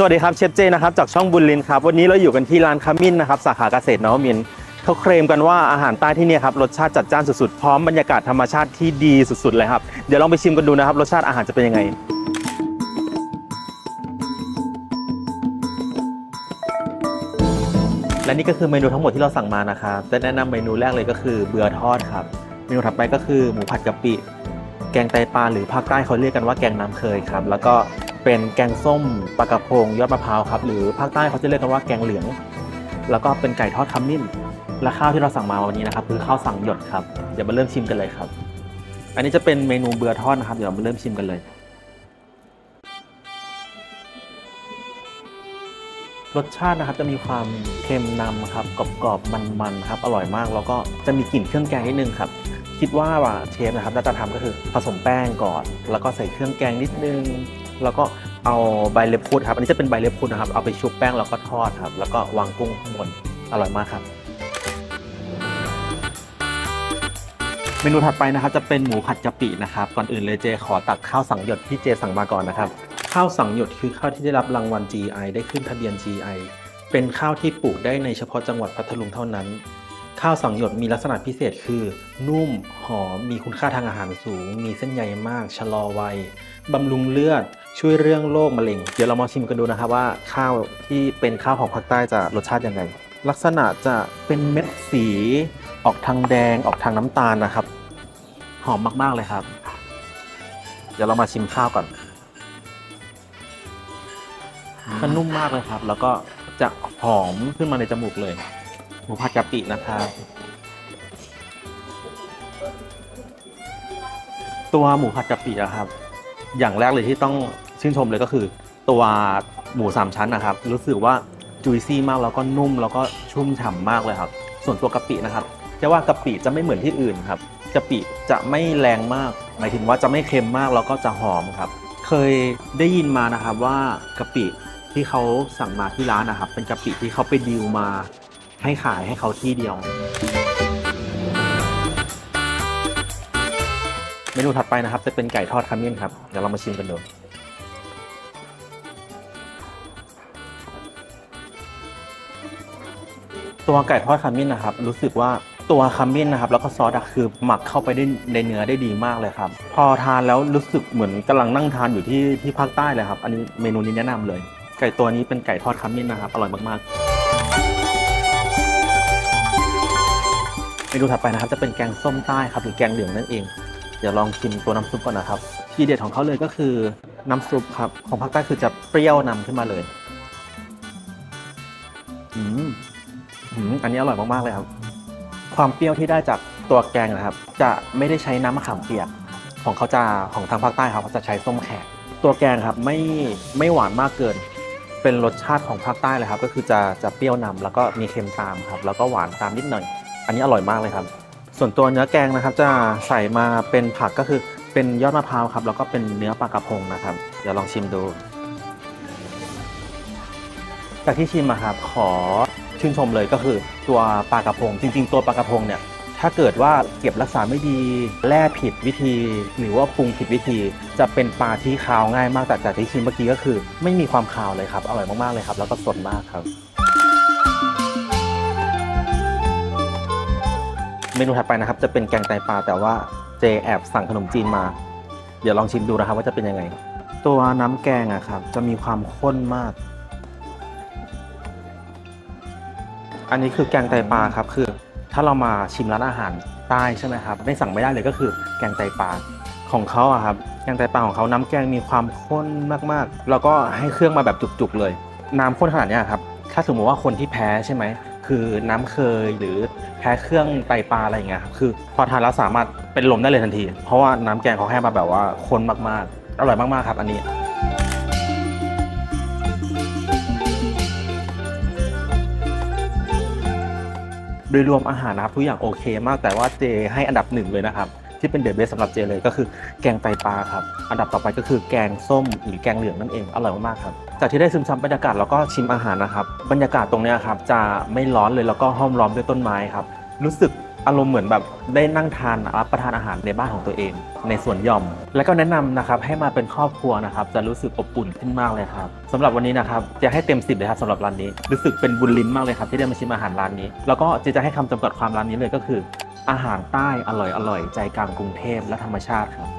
สวัสดีครับเชฟเจนะครับจากช่องบุญลินครับวันนี้เราอยู่กันที่ร้านขมิ้นนะครับสาขาเกษตรนวมินทร์เขาเคลมกันว่าอาหารใต้ที่นี่ครับรสชาติจัดจ้านสุดๆพร้อมบรรยากาศธรรมชาติที่ดีสุดๆเลยครับเดี๋ยวลองไปชิมกันดูนะครับรสชาติอาหารจะเป็นยังไง และนี่ก็คือเมนูทั้งหมดที่เราสั่งมานะครับจะแนะนำเมนูแรกเลยก็คือเบือทอดครับเมนูถัดไปก็คือหมูผัดกะปิ แกงไตปลาหรือภาคใต้เขาเรียกกันว่าแกงน้ำเคยครับแล้วก็ เป็นแกงส้มปลากระพงยอดมะพร้าวครับ หรือภาคใต้เขาจะเรียกกันว่าแกงเหลือง แล้วก็เป็นไก่ทอดขมิ้น และข้าวที่เราสั่งมาวันนี้นะครับคือข้าวสั่งหยดครับ เดี๋ยวมาเริ่มชิมกันเลยครับ อันนี้จะเป็นเมนูเบือทอดนะครับ เดี๋ยวมาเริ่มชิมกันเลย รสชาตินะครับจะมีความเค็มนำครับกรอบๆมันๆครับ อร่อยมาก แล้วก็จะมีกลิ่นเครื่องแกงนิดนึงครับคิดว่าว่าเชฟนะครับน่าจะทำก็คือผสมแป้งก่อน แล้วก็ใส่เครื่องแกงนิดนึง แล้วก็เอาใบเล็บพุดครับ อันนี้จะเป็นใบเล็บพุดนะครับ เอาไปชุบแป้งแล้วก็ทอดครับ แล้วก็วางกุ้งข้างบน อร่อยมากครับ เมนูถัดไปนะครับจะเป็นหมูผัดกะปินะครับ ก่อนอื่นเลยเจขอตักข้าวสังหยดที่เจสั่งมาก่อนนะครับ ข้าวสังหยดคือข้าวที่ได้รับรางวัล GI ได้ขึ้นทะเบียน GI เป็นข้าวที่ปลูกได้ในเฉพาะจังหวัดพัทลุงเท่านั้น ข้าวสังหยดมีลักษณะพิเศษคือ นุ่ม หอม มีคุณค่าทางอาหารสูง มีเส้นใยมาก ชะลอวัยบำรุงเลือด ช่วยเรื่องโรคมะเร็ง เดี๋ยวเรามาชิมกันดูนะครับว่าข้าวที่เป็นข้าวของภาคใต้จะรสชาติยังไง ลักษณะจะเป็นเม็ดสีออกทางแดงออกทางน้ำตาลนะครับ หอมมากๆเลยครับ เดี๋ยวเรามาชิมข้าวก่อนมันนุ่มมากเลยครับ แล้วก็จะหอมขึ้นมาในจมูกเลย หมูผัดกะปินะครับตัวหมูผัดกะปิอะครับ อย่างแรกเลยที่ต้องชื่นชมเลยก็คือ ตัวหมูสามชั้นนะครับ รู้สึกว่าจุยซี่มากแล้วก็นุ่มแล้วก็ชุ่มฉ่ำมากเลยครับ ส่วนตัวกะปินะครับจะว่ากะปิจะไม่เหมือนที่อื่นครับกะปิจะไม่แรงมาก หมายถึงว่าจะไม่เค็มมากแล้วก็จะหอมครับ เคยได้ยินมานะครับว่ากะปิที่เขาสั่งมาที่ร้านนะครับ เป็นกะปิที่เขาไปดีลมา ให้ขายให้เขาที่เดียว เมนูถัดไปนะครับ จะเป็นไก่ทอดขมิ้นครับ เดี๋ยวเรามาชิมกันดูตัวไก่ทอดขมิ้นนะครับ รู้สึกว่าตัวขมิ้นนะครับ แล้วก็ซอสคือหมักเข้าไปได้ในเนื้อได้ดีมากเลยครับ พอทานแล้วรู้สึกเหมือนกำลังนั่งทานอยู่ที่ที่ภาคใต้เลยครับ อันนี้เมนูนี้แนะนำเลย ไก่ตัวนี้เป็นไก่ทอดขมิ้นนะครับ อร่อยมากๆ เมนูถัดไปนะครับจะเป็นแกงส้มใต้ครับหรือแกงเหลืองนั่นเอง เดี๋ยวลองชิมตัวน้ำซุปก่อนนะครับ ทีเด็ดของเขาเลยก็คือน้ำซุปครับของภาคใต้คือจะเปรี้ยวนำขึ้นมาเลยอืมอืมอันนี้อร่อยมากๆเลยครับ ความเปรี้ยวที่ได้จากตัวแกงนะครับ จะไม่ได้ใช้น้ำมะขามเปียกของเขาจะของทางภาคใต้ครับเขาจะใช้ส้มแขกตัวแกงครับไม่ไม่หวานมากเกิน เป็นรสชาติของภาคใต้เลยครับ ก็คือจะจะเปรี้ยวนำแล้วก็มีเค็มตามครับ แล้วก็หวานตามนิดหน่อย อันนี้อร่อยมากเลยครับ ส่วนตัวเนื้อแกงนะครับ จะใส่มาเป็นผักก็คือเป็นยอดมะพร้าวครับ แล้วก็เป็นเนื้อปลากระพงนะครับ เดี๋ยวลองชิมดู จากที่ชิมอะครับขอชื่นชมเลยก็คือตัวปลากระพง จริง ๆ ตัวปลากระพงเนี่ยถ้าเกิดว่าเก็บรักษาไม่ดีแล่ผิดวิธี หรือว่าปรุงผิดวิธี จะเป็นปลาที่คาวง่ายมากแต่จากที่ชิมเมื่อกี้ก็คือ ไม่มีความคาวเลยครับอร่อยมากๆเลยครับ แล้วก็สดมากครับ เมนูถัดไปนะครับ จะเป็นแกงไตปลาแต่ว่าเจแอบสั่งขนมจีนมา เดี๋ยวลองชิมดูนะครับว่าจะเป็นยังไง ตัวน้ำแกงอะครับ จะมีความข้นมาก อันนี้คือแกงไตปลาครับคือ ถ้าเรามาชิมร้านอาหารใต้ใช่ไหมครับไม่สั่งไม่ได้เลยก็คือแกงไตปลาของเขาอะครับแกงไตปลาของเขาน้ำแกงมีความข้นมากๆ แล้วก็ให้เครื่องมาแบบจุกๆเลย น้ำข้นขนาดเนี้ยครับ ถ้าสมมติว่าคนที่แพ้ใช่ไหม คือน้ำเคยหรือแพ้เครื่องไตปลาอะไรอย่างเงี้ยครับคือพอทานแล้วสามารถเป็นลมได้เลยทันที เพราะว่าน้ำแกงเขาให้มาแบบว่าข้นมากๆ อร่อยมากๆครับ อันนี้โดยรวมอาหารนะครับทุกอย่างโอเคมากแต่ว่าเจให้อันดับหนึ่งเลยนะครับ ที่เป็นเดอะเบสสำหรับเจเลยก็คือแกงไตปลาครับ อันดับต่อไปก็คือแกงส้มหรือแกงเหลืองนั่นเองอร่อยมากๆครับ จากที่ได้ซึมซับบรรยากาศแล้วก็ชิมอาหารนะครับ บรรยากาศตรงนี้ครับจะไม่ร้อนเลยแล้วก็ห้อมล้อมด้วยต้นไม้ครับ รู้สึกอารมณ์เหมือนแบบได้นั่งทานรับประทานอาหารในบ้านของตัวเอง ในสวนหย่อม แล้วก็แนะนำนะครับให้มาเป็นครอบครัวนะครับ จะรู้สึกอบอุ่นขึ้นมากเลยครับสำหรับวันนี้นะครับจะให้เต็ม10เลยครับสำหรับร้านนี้ รู้สึกเป็นบุญลิ้นมากเลยครับที่ได้มาชิมอาหารร้านนี้ แล้วก็เจะจะให้คำจำกัดความร้านนี้เลยก็คือ อาหารใต้อร่อยอร่อยใจกลางกรุงเทพและธรรมชาติครับ